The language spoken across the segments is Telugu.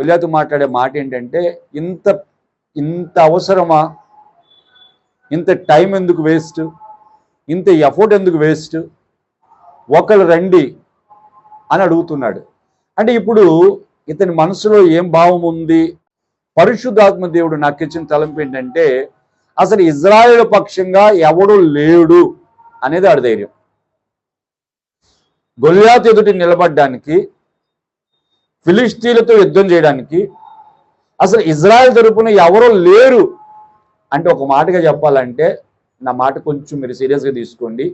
గొల్యాతు మాట్లాడే మాట ఏంటంటే ఇంత ఇంత అవసరమా? ఇంత టైం ఎందుకు వేస్ట్? ఇంత ఎఫర్ట్ ఎందుకు వేస్ట్? ఒకరు రండి అని అడుగుతున్నాడు. అంటే ఇప్పుడు ఇతని మనసులో ఏం భావం ఉంది? పరిశుద్ధాత్మ దేవుడు నాకు ఇచ్చిన తలంపు ఏంటంటే అసలు ఇజ్రాయేల్ పక్షంగా ఎవడు లేడు అనేది ఆడి ధైర్యం. గొల్లాత్ ఎదుటి నిలబడ్డానికి ఫిలిస్తీన్లతో యుద్ధం చేయడానికి అసలు ఇజ్రాయెల్ తరపున ఎవరో లేరు అంటే ఒక మాటగా చెప్పాలంటే నా మాట కొంచెం మీరు సీరియస్గా తీసుకోండి.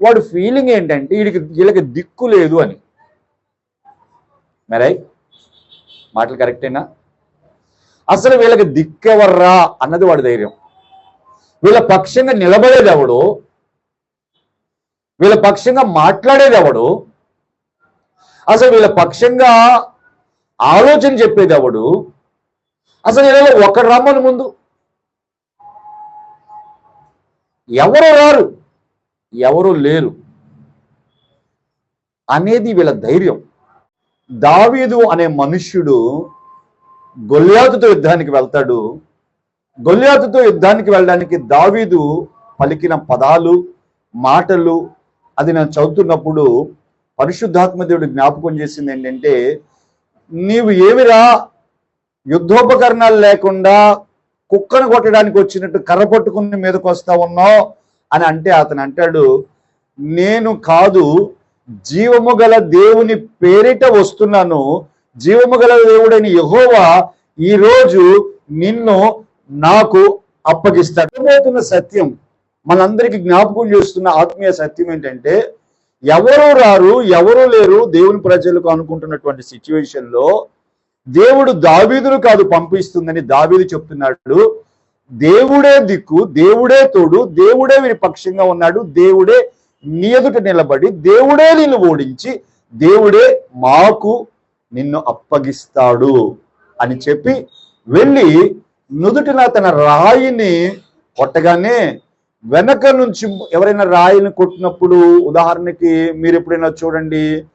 వాడు ఫీలింగ్ ఏంటంటే వీడికి వీళ్ళకి దిక్కు లేదు అని. మరై మాటలు కరెక్టేనా? అసలు వీళ్ళకి దిక్కెవర్రా అన్నది వాడి ధైర్యం. వీళ్ళ పక్షంగా నిలబడేది ఎవడు వీళ్ళ పక్షంగా మాట్లాడేది ఎవడు అసలు వీళ్ళ పక్షంగా ఆలోచన చెప్పేది ఎవడు? అసలు వీళ్ళలో ఒకడు రమ్మని ముందు. ఎవరు రారు? ఎవరు లేరు? అనేది వీళ్ళ ధైర్యం. దావీదు అనే మనుష్యుడు గొల్లాతుతో యుద్ధానికి వెళ్తాడు. గొల్లాతుతో యుద్ధానికి వెళ్ళడానికి దావీదు పలికిన పదాలు మాటలు అది నేను చదువుతున్నప్పుడు పరిశుద్ధాత్మ దేవుడు జ్ఞాపకం చేసింది ఏంటంటే నీవు ఏమిరా యుద్ధోపకరణాలు లేకుండా కుక్కను కొట్టడానికి వచ్చినట్టు కర్ర పట్టుకుని మీదకి వస్తా ఉన్నావు? అని అంటే అతను అంటాడు నేను కాదు జీవము గల దేవుని పేరిట వస్తున్నాను. జీవము గల దేవుడైన యహోవా ఈరోజు నిన్ను నాకు అప్పగిస్తాడు. సత్యం మనందరికీ జ్ఞాపకం చేస్తున్న ఆత్మీయ సత్యం ఏంటంటే ఎవరు రారు ఎవరు లేరు దేవుని ప్రజలకు అనుకుంటున్నటువంటి సిచ్యువేషన్లో దేవుడు దావీదును కాదు పంపిస్తుందని దావీదు చెప్తున్నాడు. దేవుడే దిక్కు దేవుడే తోడు దేవుడే వీరి పక్షంగా ఉన్నాడు దేవుడే నీ ఎదుట నిలబడి దేవుడే నిన్ను ఓడించి దేవుడే మాకు నిన్ను అప్పగిస్తాడు అని చెప్పి వెళ్ళి నుదుటిన తన రాయిని కొట్టగానే వెనక నుంచి ఎవరైనా రాయిని కొట్టినప్పుడు ఉదాహరణకి మీరు ఎప్పుడైనా చూడండి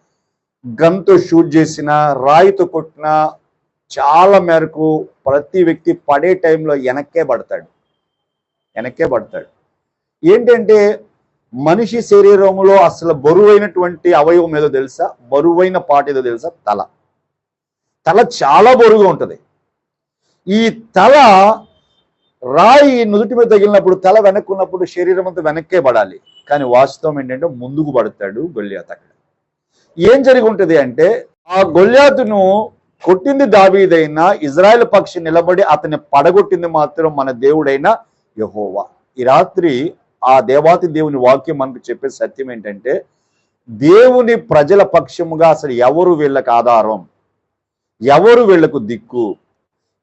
గన్తో షూట్ చేసిన రాయితో కొట్టిన చాలా మేరకు ప్రతి వ్యక్తి పడే టైంలో వెనక్కే పడతాడు. వెనక్కే పడతాడు. ఏంటంటే మనిషి శరీరంలో అసలు బరువైనటువంటి అవయవం ఏదో తెలుసా? బరువైన పాట ఏదో తెలుసా? తల. తల చాలా బరువుగా ఉంటుంది. ఈ తల రాయి నుదుటి మీద తగిలినప్పుడు తల వెనక్కున్నప్పుడు శరీరం అంతా వెనక్కే పడాలి. కానీ వాస్తవం ఏంటంటే ముందుకు పడతాడు గొల్యాత్ అక్కడ. ఏం జరిగి ఉంటది అంటే ఆ గొల్యాతును కొట్టింది దావీదైనా ఇజ్రాయెల్ పక్షి నిలబడి అతన్ని పడగొట్టింది మాత్రం మన దేవుడైన యహోవా. ఈ రాత్రి ఆ దేవాతి దేవుని వాక్యం మనకు చెప్పే సత్యం ఏంటంటే దేవుని ప్రజల పక్షముగా అసలు ఎవరు వీళ్ళకి ఆధారం? ఎవరు వీళ్ళకు దిక్కు?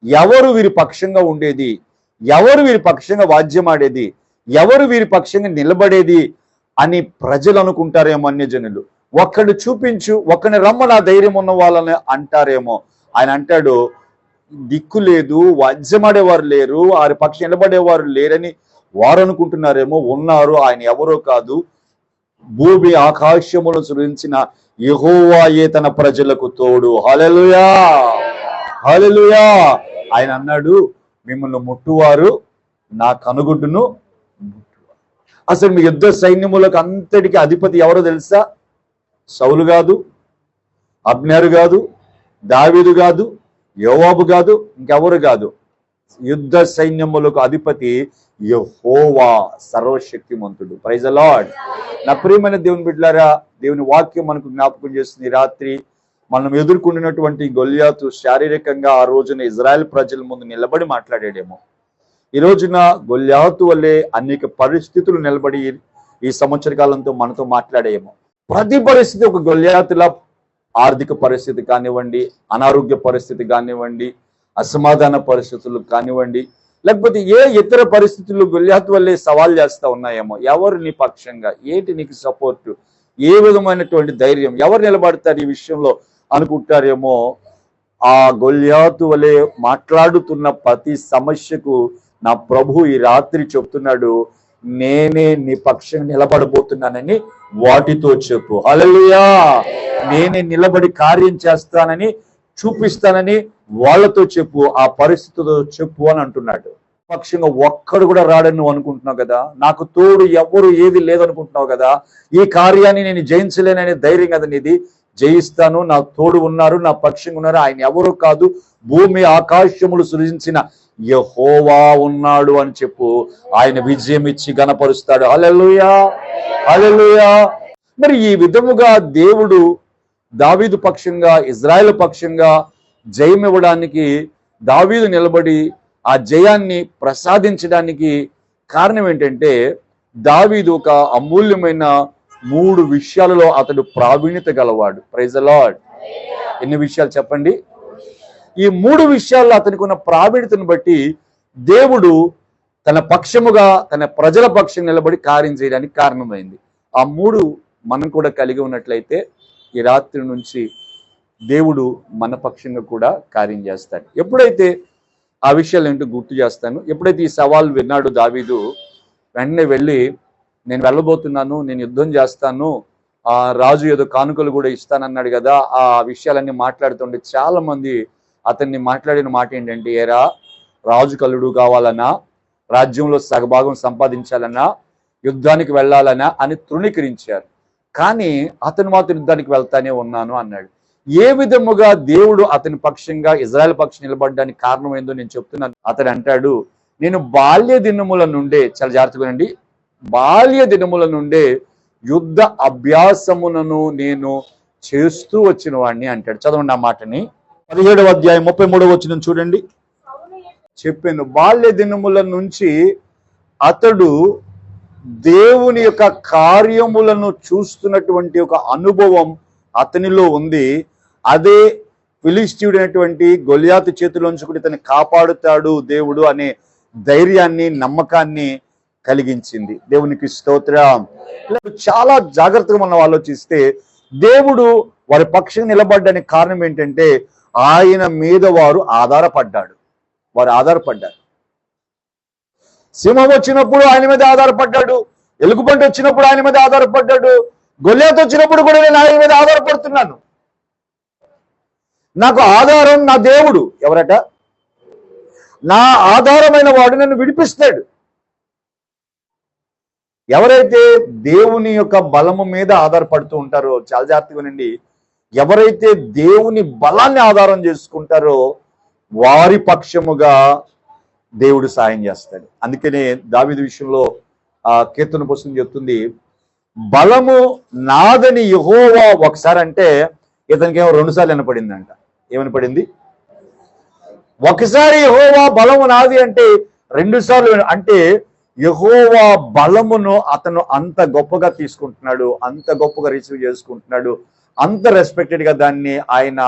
ఎవరు వీరి పక్షంగా ఉండేది? ఎవరు వీరి పక్షంగా వాద్యమాడేది? ఎవరు వీరి పక్షంగా నిలబడేది? అని ప్రజలు అనుకుంటారేమో అన్యజనులు. ఒక్కడు చూపించు ఒక్కడిని రమ్మ నా ధైర్యం ఉన్న వాళ్ళని అంటారేమో. ఆయన అంటాడు దిక్కు లేదు వాద్యమాడేవారు లేరు వారి పక్షం నిలబడేవారు లేరని వారు అనుకుంటున్నారేమో ఉన్నారు ఆయన ఎవరో కాదు. భూమి ఆకాశములను సృజించిన యహోవాయే తన ప్రజలకు తోడు. హలలుయా హలలుయా ఆయన అన్నాడు మిమ్మల్ని ముట్టువారు నా కనుగుడ్డును అసలు మీ యుద్ధ సైన్యములకు అంతటికి అధిపతి ఎవరో తెలుసా? సౌలు కాదు అబ్నేరు కాదు దావీదు కాదు యోవాబు కాదు ఇంకెవరు కాదు. యుద్ధ సైన్యములకు అధిపతి యహోవా సర్వశక్తిమంతుడు. ప్రైజ్ లార్డ్ నా ప్రియమైన దేవుని బిడ్డలారా దేవుని వాక్యం మనకు జ్ఞాపకం చేస్తుంది. రాత్రి మనం ఎదుర్కొంటున్నటువంటి గొల్యాతు శారీరకంగా ఆ రోజున ఇజ్రాయెల్ ప్రజల ముందు నిలబడి మాట్లాడాడేమో. ఈ రోజున గొల్యాతు వల్లే అనేక పరిస్థితులు నిలబడి ఈ సంవత్సర కాలంతో మనతో మాట్లాడేమో. ప్రతి పరిస్థితి ఒక గొల్యాతుల ఆర్థిక పరిస్థితి కానివ్వండి అనారోగ్య పరిస్థితి కానివ్వండి అసమాధాన పరిస్థితులు కానివ్వండి లేకపోతే ఏ ఇతర పరిస్థితులు గొల్యాత్ వల్లే సవాల్ చేస్తా ఉన్నాయేమో. ఎవరు నీ పక్షంగా? ఏంటి నీకు సపోర్ట్ ఏ విధమైనటువంటి ధైర్యం? ఎవరు నిలబడతారు ఈ విషయంలో? అనుకుంటారేమో ఆ గొల్యాతు వలె మాట్లాడుతున్న ప్రతి సమస్యకు నా ప్రభు ఈ రాత్రి చెప్తున్నాడు నేనే నీ పక్షం నిలబడబోతున్నానని వాటితో చెప్పు. హలలుయా నేనే నిలబడి కార్యం చేస్తానని చూపిస్తానని వాళ్ళతో చెప్పు ఆ పరిస్థితితో చెప్పు అని అంటున్నాడు. పక్షంగా ఒక్కడు కూడా రాడని నువ్వు అనుకుంటున్నావు కదా? నాకు తోడు ఎవ్వరు ఏది లేదనుకుంటున్నావు కదా? ఈ కార్యాన్ని నేను జయించలేననే ధైర్యం కదా నీది. జయిస్తాను నా తోడు ఉన్నారు నా పక్షంగా ఉన్నారు ఆయన ఎవరు కాదు. భూమి ఆకాశములు సృజించిన యహోవా ఉన్నాడు అని చెప్పు. ఆయన విజయం ఇచ్చి గణపరుస్తాడు అలెలుయా అలెలుయా మరి ఈ విధముగా దేవుడు దావీదు పక్షంగా ఇజ్రాయెల్ పక్షంగా జయం ఇవ్వడానికి దావీదు నిలబడి ఆ జయాన్ని ప్రసాదించడానికి కారణం ఏంటంటే దావీదు ఒక అమూల్యమైన మూడు విషయాలలో అతడు ప్రావీణ్యత గలవాడు. ప్రైజ్ లాడ్ ఎన్ని విషయాలు చెప్పండి? ఈ మూడు విషయాల్లో అతనికి ఉన్న ప్రావీణ్యతను బట్టి దేవుడు తన పక్షముగా తన ప్రజల పక్షం నిలబడి కార్యం చేయడానికి కారణమైంది. ఆ మూడు మనం కూడా కలిగి ఉన్నట్లయితే ఈ రాత్రి నుంచి దేవుడు మన పక్షంగా కూడా కార్యం చేస్తాడు. ఎప్పుడైతే ఆ విషయాలు ఏంటో గుర్తు చేస్తాను. ఎప్పుడైతే ఈ సవాల్ విన్నాడు దావీదు వెంటనే వెళ్ళి నేను వెళ్ళబోతున్నాను నేను యుద్ధం చేస్తాను ఆ రాజు ఏదో కానుకలు కూడా ఇస్తానన్నాడు కదా ఆ విషయాలన్నీ మాట్లాడుతుంటే చాలా మంది అతన్ని మాట్లాడిన మాట ఏంటంటే ఏరా రాజు కల్లుడు కావాలన్నా రాజ్యంలో సగభాగం సంపాదించాలన్నా యుద్ధానికి వెళ్ళాలనా అని తృణీకరించారు. కానీ అతను మాత్రం యుద్ధానికి వెళ్తానే ఉన్నాను అన్నాడు. ఏ విధముగా దేవుడు అతని పక్షంగా ఇజ్రాయెల్ పక్షం నిలబడడానికి కారణం ఏందో నేను చెప్తున్నాను అతడు అంటాడు నేను బాల్య దినముల నుండే చాలా జాగ్రత్తగా బాల్య దినముల నుండే యుద్ధ అభ్యాసములను నేను చేస్తూ వచ్చిన వాడిని అంటాడు. చదవండి ఆ మాటని. పదిహేడవ అధ్యాయం ముప్పై మూడవ వచ్చిన చూడండి. చెప్పాను బాల్య దినముల నుంచి అతడు దేవుని యొక్క కార్యములను చూస్తున్నటువంటి ఒక అనుభవం అతనిలో ఉంది. అదే ఫిలిస్తీయుడైనటువంటి గొలియాతు చేతిలోంచి కూడా ఇతన్ని కాపాడుతాడు దేవుడు అనే ధైర్యాన్ని నమ్మకాన్ని కలిగించింది. దేవునికి స్తోత్రం. చాలా జాగ్రత్తగా మనం ఆలోచిస్తే దేవుడు వారి పక్షం నిలబడ్డానికి కారణం ఏంటంటే ఆయన మీద వారు ఆధారపడ్డాడు. వారు ఆధారపడ్డారు. సింహం వచ్చినప్పుడు ఆయన మీద ఆధారపడ్డాడు. ఎలుగుబంటి వచ్చినప్పుడు ఆయన మీద ఆధారపడ్డాడు. గొల్లెత వచ్చినప్పుడు కూడా నేను ఆయన మీద ఆధారపడుతున్నాను. నాకు ఆధారం నా దేవుడు. ఎవరట? నా ఆధారమైన వాడు నన్ను విడిపిస్తాడు. ఎవరైతే దేవుని యొక్క బలము మీద ఆధారపడుతూ ఉంటారో చాలా జాగ్రత్తగా వినండి. ఎవరైతే దేవుని బలాన్ని ఆధారం చేసుకుంటారో వారి పక్షముగా దేవుడు సాయం చేస్తాడు. అందుకనే దావిది విషయంలో ఆ కీర్తన పుస్తకం చెప్తుంది బలము నాదని యహోవా ఒకసారి అంటే ఇతనికి ఏమో రెండు సార్లు వినపడిందంట. ఏమని పడింది? ఒకసారి యహోవా బలము నాది అంటే రెండు సార్లు అంటే యహోవా బలమును అతను అంత గొప్పగా తీసుకుంటున్నాడు అంత గొప్పగా రిసీవ్ చేసుకుంటున్నాడు అంత రెస్పెక్టెడ్గా దాన్ని ఆయన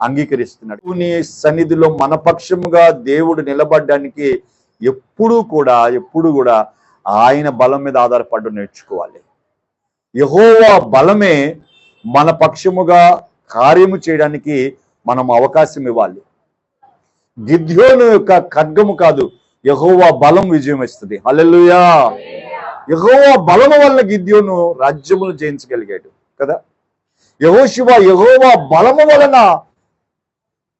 అంగీకరిస్తున్నాడు. నీ సన్నిధిలో మన పక్షముగా దేవుడు నిలబడడానికి ఎప్పుడూ కూడా ఎప్పుడు కూడా ఆయన బలం మీద ఆధారపడ్డ నేర్చుకోవాలి. యహోవా బలమే మన పక్షముగా కార్యము చేయడానికి మనం అవకాశం ఇవ్వాలి. గిద్యోను యొక్క ఖడ్గము కాదు యహోవా బలం విజయం ఇస్తుంది హల్లెలూయా. యహోవా బలము వల్ల గిద్యోను రాజ్యములు జయించగలిగాడు కదా? యహోశివ యహోవా బలము వలన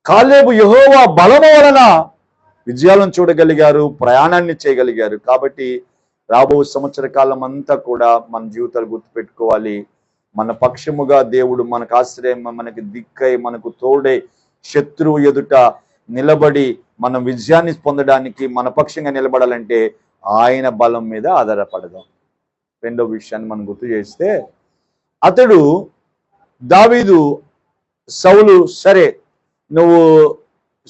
కాలేబు యహోవా బలము వలన విజయాలను చూడగలిగారు ప్రయాణాన్ని చేయగలిగారు. కాబట్టి రాబో సంవత్సర కాలం అంతా కూడా మన జీవితాలు గుర్తుపెట్టుకోవాలి. మన పక్షముగా దేవుడు మనకు ఆశ్రయం మనకి దిక్కై మనకు తోడై శత్రువు ఎదుట నిలబడి మనం విజయాన్ని పొందడానికి మన పక్షంగా నిలబడాలంటే ఆయన బలం మీద ఆధారపడదాం. రెండో విషయాన్ని మనం గుర్తు చేస్తే అతడు దావీదు సౌలు సరే నువ్వు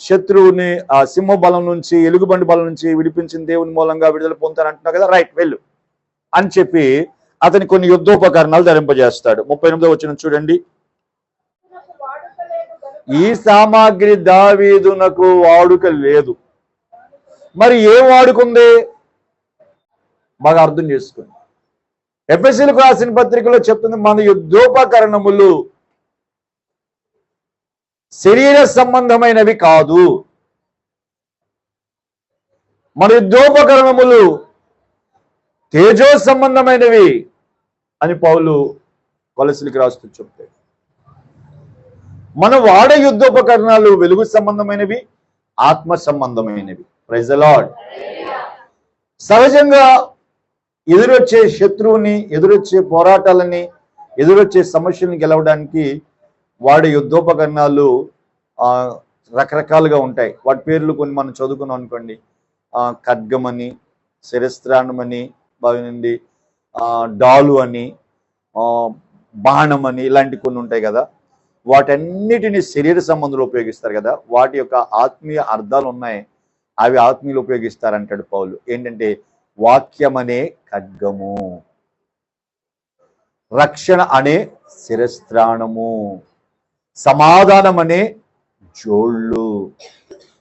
శత్రువుని ఆ సింహ బలం నుంచి ఎలుగుబండి బలం నుంచి విడిపించిన దేవుని మూలంగా విడుదల పొందుతానంటున్నావు కదా? రైట్ వెళ్ళు అని చెప్పి అతని కొన్ని యుద్ధోపకరణాలు ధరింపజేస్తాడు. ముప్పై ఎనిమిదో వచ్చిన చూడండి. ఈ సామాగ్రి దావీదునకు వాడుక లేదు. మరి ఏం వాడుకుంది? బాగా అర్థం చేసుకోండి. ఎఫ్ఎస్సీలకు రాసిన పత్రికలో చెప్తుంది మన యుద్ధోపకరణములు శరీర సంబంధమైనవి కాదు. మన యుద్ధోపకరణములు తేజో సంబంధమైనవి. అని పౌలు కొలసిలికి రాస్తూ చెప్తాడు మనం వాడే యుద్ధోపకరణాలు వెలుగు సంబంధమైనవి ఆత్మ సంబంధమైనవి. ప్రైజ్ సహజంగా ఎదురొచ్చే శత్రువుని ఎదురొచ్చే పోరాటాలని ఎదురొచ్చే సమస్యలను గెలవడానికి వాడే యుద్ధోపకరణాలు ఆ, రకరకాలుగా ఉంటాయి. వాటి పేర్లు కొన్ని మనం చదువుకున్నాం అనుకోండి. ఖడ్గమని శిరస్త్రాణమని బాగుంది డాలు అని ఆ, బాణం అని ఇలాంటి కొన్ని ఉంటాయి కదా. వాటన్నిటిని శరీర సంబంధంలో ఉపయోగిస్తారు కదా. వాటి యొక్క ఆత్మీయ అర్థాలు ఉన్నాయి. అవి ఆత్మీయులు ఉపయోగిస్తారంటాడు పౌలు. ఏంటంటే వాక్యం అనే ఖడ్గము రక్షణ అనే శిరస్త్రాణము సమాధానం అనే జోళ్ళు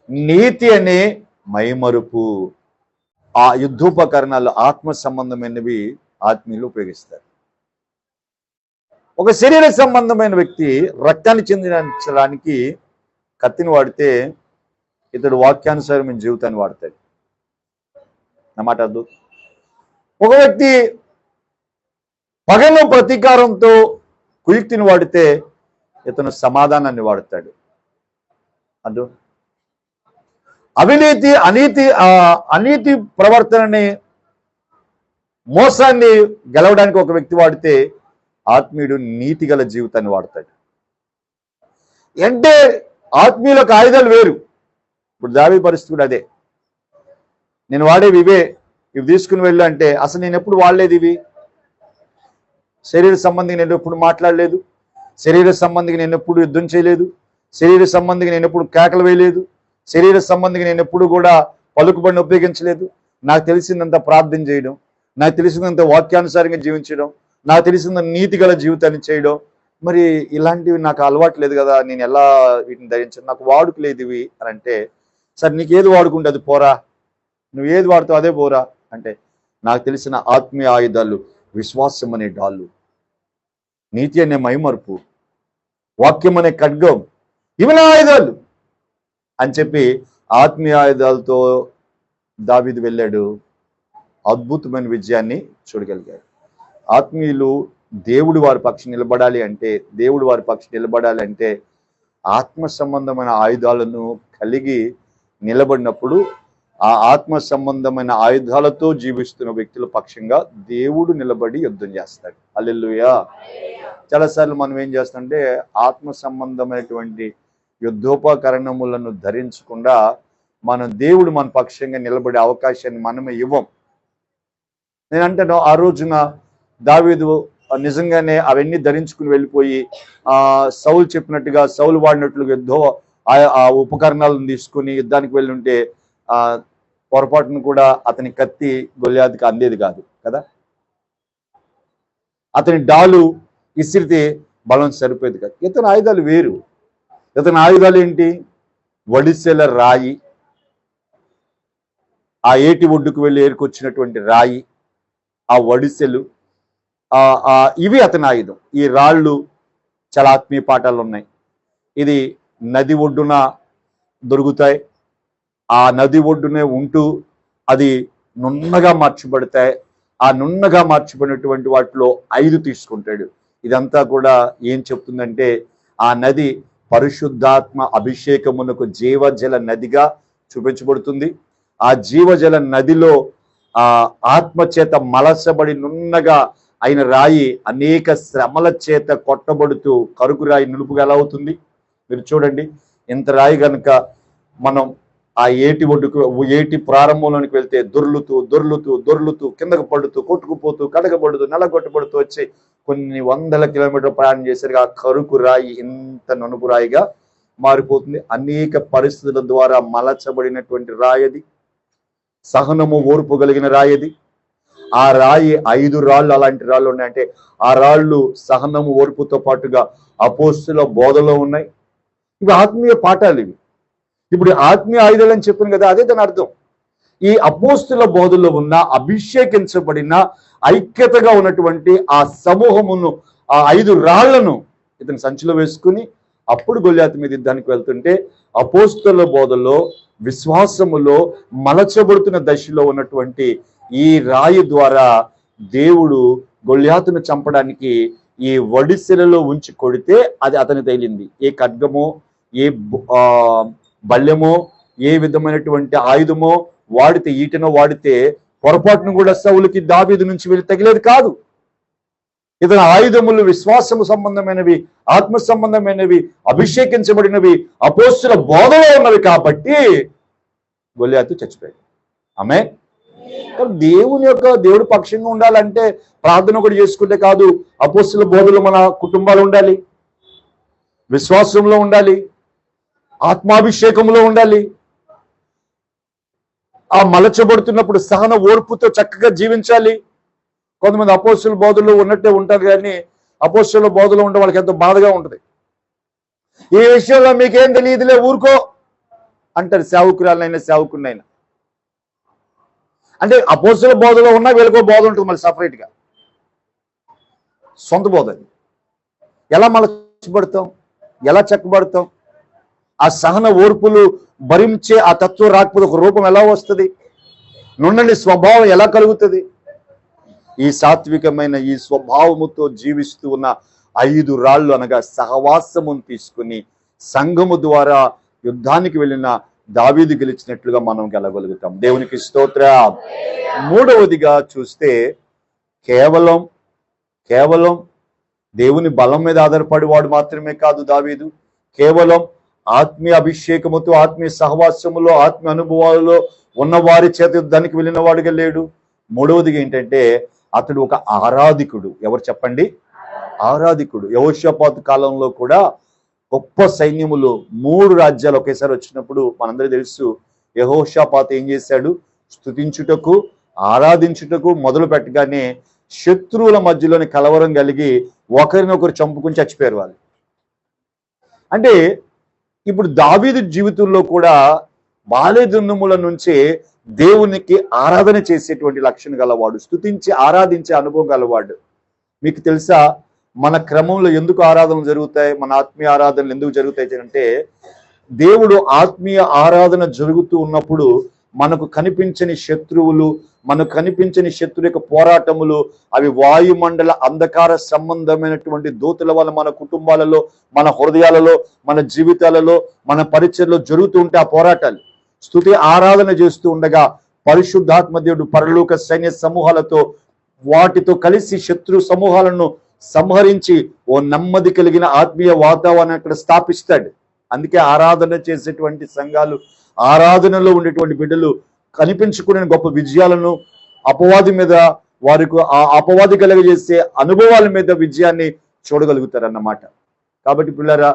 నీతి అనే మైమరుపు ఆ యుద్ధోపకరణాలు ఆత్మ సంబంధమైనవి ఆత్మీయులు ఉపయోగిస్తారు. ఒక శరీర సంబంధమైన వ్యక్తి రక్తాన్ని చెందించడానికి కత్తిని వాడితే ఇతడు వాక్యానుసారమైన జీవితాన్ని వాడతాడు. అన్నమాట అద్దు ఒక వ్యక్తి పగను ప్రతీకారంతో కుయుక్తిని వాడితే ఇతను సమాధానాన్ని వాడతాడు. అద్దు అవినీతి అనీతి అనీతి ప్రవర్తనని మోసాన్ని గెలవడానికి ఒక వ్యక్తి వాడితే ఆత్మీయుడు నీతి గల జీవితాన్ని వాడతాడు. అంటే ఆత్మీయులకు ఆయుధాలు వేరు. ఇప్పుడు దావి పరిస్థితి కూడా అదే. నేను వాడేవి ఇవే. ఇవి తీసుకుని వెళ్ళు అంటే అసలు నేను ఎప్పుడు వాడలేదు ఇవి. శరీర సంబంధికి నేను ఎప్పుడు మాట్లాడలేదు. శరీర సంబంధికి నేను ఎప్పుడు యుద్ధం చేయలేదు. శరీర సంబంధికి నేను ఎప్పుడు కేకలు వేయలేదు. శరీర సంబంధికి నేను ఎప్పుడు కూడా పలుకుబడిని ఉపయోగించలేదు. నాకు తెలిసిందంతా ప్రార్థన చేయడం. నాకు తెలిసినంత వాక్యానుసారంగా జీవించడం నాకు తెలిసిన నీతి గల జీవితాన్ని చేయడం మరి ఇలాంటివి నాకు అలవాటు లేదు కదా నేను ఎలా వీటిని ధరించాను నాకు వాడుక లేదు ఇవి అని అంటే సరే నీకు ఏది వాడుకుంటే అది పోరా నువ్వు ఏది వాడుతావు అదే పోరా అంటే నాకు తెలిసిన ఆత్మీయ ఆయుధాలు విశ్వాసం అనే డాళ్ళు నీతి అనే మైమరుపు వాక్యం అనే ఖడ్గం ఇవి నా ఆయుధాలు అని చెప్పి ఆత్మీయ ఆయుధాలతో దావీదు వెళ్ళాడు. అద్భుతమైన విజయాన్ని చూడగలిగాడు ఆత్మీయులు దేవుడు వారి పక్షి నిలబడాలి అంటే దేవుడు వారి పక్షి నిలబడాలి అంటే ఆత్మ సంబంధమైన ఆయుధాలను కలిగి నిలబడినప్పుడు ఆ ఆత్మ సంబంధమైన ఆయుధాలతో జీవిస్తున్న వ్యక్తుల పక్షంగా దేవుడు నిలబడి యుద్ధం చేస్తాడు. అల్లెల్లుయా చాలాసార్లు మనం ఏం చేస్తామంటే ఆత్మ సంబంధమైనటువంటి యుద్ధోపకరణములను ధరించకుండా మనం దేవుడు మన పక్షంగా నిలబడే అవకాశాన్ని మనమే ఇవ్వం. నేను అంటాను ఆ రోజున దావీదు నిజంగానే అవన్నీ ధరించుకుని వెళ్ళిపోయి ఆ సౌలు చెప్పినట్టుగా సౌలు వాడినట్లుగా యుద్ధ ఆ- ఉపకరణాలను తీసుకుని యుద్ధానికి వెళ్ళి ఉంటే ఆ పొరపాటును కూడా అతని కత్తి గొల్యాదికి అందేది కాదు కదా? అతని డాలు ఇసిరితే బలం సరిపోయేది కాదు. ఇతని ఆయుధాలు వేరు. ఇతని ఆయుధాలు ఏంటి? వడిసెల రాయి. ఆ ఏటి ఒడ్డుకు వెళ్ళి ఏరుకొచ్చినటువంటి రాయి. ఆ వడిసెలు ఆ ఇవి అతని ఆయుధం. ఈ రాళ్ళు చాలా ఆత్మీయ పాఠాలు ఉన్నాయి. ఇది నది ఒడ్డున దొరుకుతాయి. ఆ నది ఒడ్డునే ఉంటూ అది నున్నగా మార్చబడతాయి. ఆ నున్నగా మార్చబడినటువంటి వాటిలో ఐదు తీసుకుంటాడు. ఇదంతా కూడా ఏం చెప్తుందంటే ఆ నది పరిశుద్ధాత్మ అభిషేకమునకు జీవజల నదిగా చూపించబడుతుంది. ఆ జీవజల నదిలో ఆ ఆత్మ చేత మలసబడి నున్నగా అయిన రాయి అనేక శ్రమల చేత కొట్టబడుతూ కరుకు రాయి నునుపుగా ఎలా అవుతుంది? మీరు చూడండి. ఇంత రాయి గనుక మనం ఆ ఏటి ఒడ్డుకు ఏటి ప్రారంభంలోనికి వెళ్తే దొర్లుతూ దొర్లుతూ దొర్లుతూ కిందకు పడుతూ కొట్టుకుపోతూ కడగబడుతూ నెలగొట్టబడుతూ వచ్చి కొన్ని వందల కిలోమీటర్ ప్రయాణం చేసరికి ఆ కరుకు రాయి ఇంత ననుపు రాయిగా మారిపోతుంది. అనేక పరిస్థితుల ద్వారా మలచబడినటువంటి రాయది సహనము ఓర్పు కలిగిన రాయది. ఆ రాయి ఐదు రాళ్ళు అలాంటి రాళ్ళు ఉన్నాయంటే ఆ రాళ్ళు సహనము ఓర్పుతో పాటుగా అపోస్తుల బోధలో ఉన్నాయి. ఇవి ఆత్మీయ పాఠాలు ఇవి. ఇప్పుడు ఆత్మీయ ఆయుధాలు అని చెప్పాను కదా అదే దాని అర్థం. ఈ అపోస్తుల బోధలో ఉన్న అభిషేకించబడిన ఐక్యతగా ఉన్నటువంటి ఆ సమూహమును ఆ ఐదు రాళ్ళను ఇతను సంచిలో వేసుకుని అప్పుడు గొల్యాతి మీద యుద్ధానికి వెళ్తుంటే అపోస్తుల బోధలో విశ్వాసములో మలచబడుతున్న దశలో ఉన్నటువంటి ఈ రాయి ద్వారా దేవుడు గొల్యాతును చంపడానికి ఈ వడిసెలలో ఉంచి కొడితే అది అతని తగిలింది. ఏ ఖడ్గమో ఏ బల్యమో ఏ విధమైనటువంటి ఆయుధమో వాడితే ఈటనో వాడితే పొరపాటును కూడా సౌలుకి దావీదు నుంచి వెళ్ళి తగిలేదు కాదు. ఇతని ఆయుధములు విశ్వాసము సంబంధమైనవి ఆత్మ సంబంధమైనవి అభిషేకించబడినవి అపోస్తుల బోధలో ఉన్నవి కాబట్టి గొలియాతు చచ్చిపోయాడు. ఆమె దేవుని యొక్క దేవుడి పక్షంగా ఉండాలంటే ప్రార్థన కూడా చేసుకుంటే కాదు అపోస్తుల బోధలు మన కుటుంబాలు ఉండాలి విశ్వాసంలో ఉండాలి ఆత్మాభిషేకంలో ఉండాలి. ఆ మలచబడుతున్నప్పుడు సహన ఓర్పుతో చక్కగా జీవించాలి. కొంతమంది అపోస్తుల బోధలు ఉన్నట్టే ఉంటారు కానీ అపోస్తుల బోధలు ఉంటే వాళ్ళకి ఎంతో బాధగా ఉంటుంది. ఈ విషయంలో మీకేం తెలియదులే ఊరుకో అంటారు సేవకురాలనైనా సేవకున్నైనా అంటే అపోస్తుల బోధలో ఉన్నా వీళ్ళకో బోధ ఉంటుంది మళ్ళీ సపరేట్గా సొంత బోధ అది. ఎలా మలచబడతాం? ఎలా చెక్కబడతాం? ఆ సహన ఓర్పులు భరించే ఆ తత్వం రాకపోతే ఒక రూపం ఎలా వస్తుంది? నుండని స్వభావం ఎలా కలుగుతుంది? ఈ సాత్వికమైన ఈ స్వభావముతో జీవిస్తూ ఉన్న ఐదు రాళ్ళు అనగా సహవాసమును తీసుకుని సంఘము ద్వారా యుద్ధానికి వెళ్ళిన దావీదు గెలిచినట్లుగా మనం గెలగలుగుతాం దేవునికి స్తోత్ర. మూడవదిగా చూస్తే కేవలం కేవలం దేవుని బలం మీద ఆధారపడి వాడు మాత్రమే కాదు దావీదు. కేవలం ఆత్మీయ అభిషేకముతో ఆత్మీయ సహవాసములో ఆత్మీయ అనుభవాలలో ఉన్న వారి చేత యుద్ధానికి వెళ్ళిన వాడుగా లేడు. మూడవదిగా ఏంటంటే అతడు ఒక ఆరాధికుడు. ఎవరు చెప్పండి? ఆరాధికుడు. యహోషపాత్ కాలంలో కూడా గొప్ప సైన్యములు మూడు రాజ్యాలు ఒకేసారి వచ్చినప్పుడు మనందరికీ తెలుసు యహోషపాత్ ఏం చేశాడు? స్తుతించుటకు ఆరాధించుటకు మొదలు పెట్టగానే శత్రువుల మధ్యలోని కలవరం కలిగి ఒకరినొకరు చంపుకుని చచ్చిపోయారు వాళ్ళు. అంటే ఇప్పుడు దావీదు జీవితంలో కూడా బాల్యదున్నముల నుంచే దేవునికి ఆరాధన చేసేటువంటి లక్షణం గలవాడు స్తుతించి ఆరాధించే అనుభవం గలవాడు. మీకు తెలుసా మన క్రమంలో ఎందుకు ఆరాధనలు జరుగుతాయి మన ఆత్మీయ ఆరాధనలు ఎందుకు జరుగుతాయి అంటే దేవుడు ఆత్మీయ ఆరాధన జరుగుతూ ఉన్నప్పుడు మనకు కనిపించని శత్రువులు మనకు కనిపించని శత్రు యొక్క పోరాటములు అవి వాయుమండల అంధకార సంబంధమైనటువంటి దూతల వల్ల మన కుటుంబాలలో మన హృదయాలలో మన జీవితాలలో మన పరిచయలో జరుగుతూ ఉంటే ఆ పోరాటాలు. స్థుతి ఆరాధన చేస్తూ ఉండగా పరిశుద్ధాత్మ దేవుడు పరలోక సైన్య సమూహాలతో వాటితో కలిసి శత్రు సమూహాలను సంహరించి ఓ నెమ్మది కలిగిన ఆత్మీయ వాతావరణం అక్కడ స్థాపిస్తాడు. అందుకే ఆరాధన చేసేటువంటి సంఘాలు ఆరాధనలో ఉండేటువంటి బిడ్డలు కనిపించుకునే గొప్ప విజయాలను అపవాది మీద వారికి ఆ అపవాది కలగజేసే అనుభవాల మీద విజయాన్ని చూడగలుగుతారన్నమాట. కాబట్టి పిల్లరా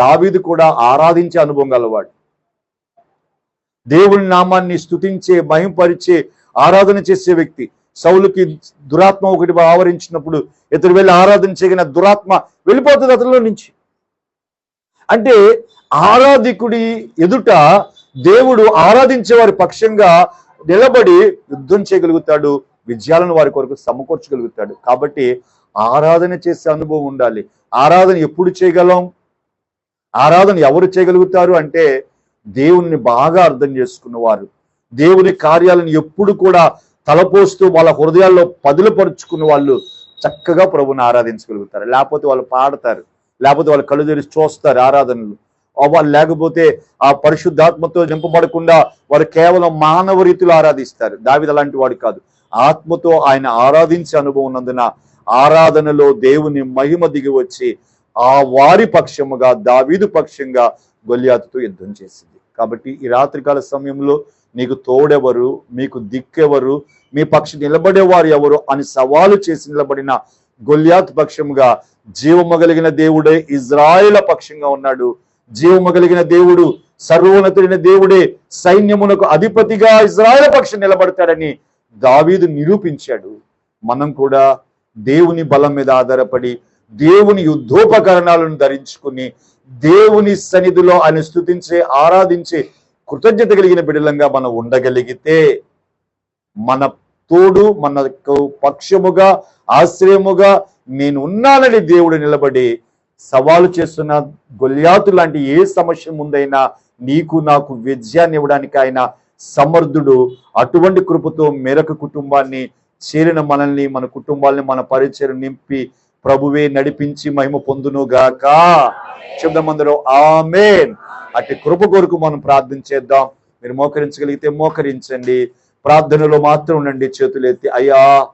దావీది కూడా ఆరాధించే అనుభవం గలవాడు. దేవుని నామాన్ని స్థుతించే మహింపరిచే ఆరాధన చేసే వ్యక్తి. సౌలుకి దురాత్మ ఒకటి ఆవరించినప్పుడు ఇతరు వెళ్ళి ఆరాధన చేయగిన దురాత్మ వెళ్ళిపోతుంది అతనిలో నుంచి. అంటే ఆరాధికుడి ఎదుట దేవుడు ఆరాధించే వారి పక్షంగా నిలబడి యుద్ధం చేయగలుగుతాడు విజయాలను వారి కొరకు సమకూర్చగలుగుతాడు. కాబట్టి ఆరాధన చేసే అనుభవం ఉండాలి. ఆరాధన ఎప్పుడు చేయగలం? ఆరాధన ఎవరు చేయగలుగుతారు అంటే దేవుణ్ణి బాగా అర్థం చేసుకున్నవారు. దేవుని కార్యాలను ఎప్పుడు కూడా తలపోస్తూ వాళ్ళ హృదయాల్లో పదులుపరుచుకున్న వాళ్ళు చక్కగా ప్రభుని ఆరాధించగలుగుతారు. లేకపోతే వాళ్ళు పాడతారు. లేకపోతే వాళ్ళు కళ్ళు తెరిచి చూస్తారు ఆరాధనలు. వాళ్ళు లేకపోతే ఆ పరిశుద్ధాత్మతో నింపబడకుండా వారు కేవలం మానవ రీతిలో ఆరాధిస్తారు. దావిద అలాంటి వాడు కాదు. ఆత్మతో ఆయన ఆరాధించే అనుభవం ఉన్నందున ఆరాధనలో దేవుని మహిమ దిగి వచ్చి ఆ వారి పక్షముగా దావీదు పక్షంగా గొల్యాతుతో యుద్ధం చేసింది. కాబట్టి ఈ రాత్రికాల సమయంలో నీకు తోడెవరు మీకు దిక్కెవరు మీ పక్ష నిలబడేవారు ఎవరు అని సవాలు చేసి నిలబడిన గొల్యాత్ పక్షముగా జీవము కలిగిన దేవుడే ఇజ్రాయేల పక్షంగా ఉన్నాడు. జీవము కలిగిన దేవుడు సర్వోన్నతుడైన దేవుడే సైన్యమునకు అధిపతిగా ఇజ్రాయేల్ పక్షం నిలబడతాడని దావీదు నిరూపించాడు. మనం కూడా దేవుని బలం మీద ఆధారపడి దేవుని యుద్ధోపకరణాలను ధరించుకుని దేవుని సన్నిధిలో ఆయన స్థుతించే ఆరాధించే కృతజ్ఞత కలిగిన బిడలంగా మనం ఉండగలిగితే మన తోడు మనకు పక్షముగా ఆశ్రయముగా నేను ఉన్నానని దేవుడు నిలబడి సవాలు చేస్తున్న గొల్యాతు లాంటి ఏ సమస్య ముందైనా నీకు నాకు విజయాన్ని ఇవ్వడానికి ఆయన సమర్థుడు. అటువంటి కృపతో మేరకు కుటుంబాన్ని చేరిన మనల్ని మన కుటుంబాల్ని మన పరిచయం నింపి ప్రభువే నడిపించి మహిమ పొందును గాక. శబ్దమందరూ ఆమెన్. అట్టి కృప కొరకు మనం ప్రార్థన చేద్దాం. మీరు మోకరించగలిగితే మోకరించండి. ప్రార్థనలో మాత్రం ఉండండి చేతులెత్తి అయ్యా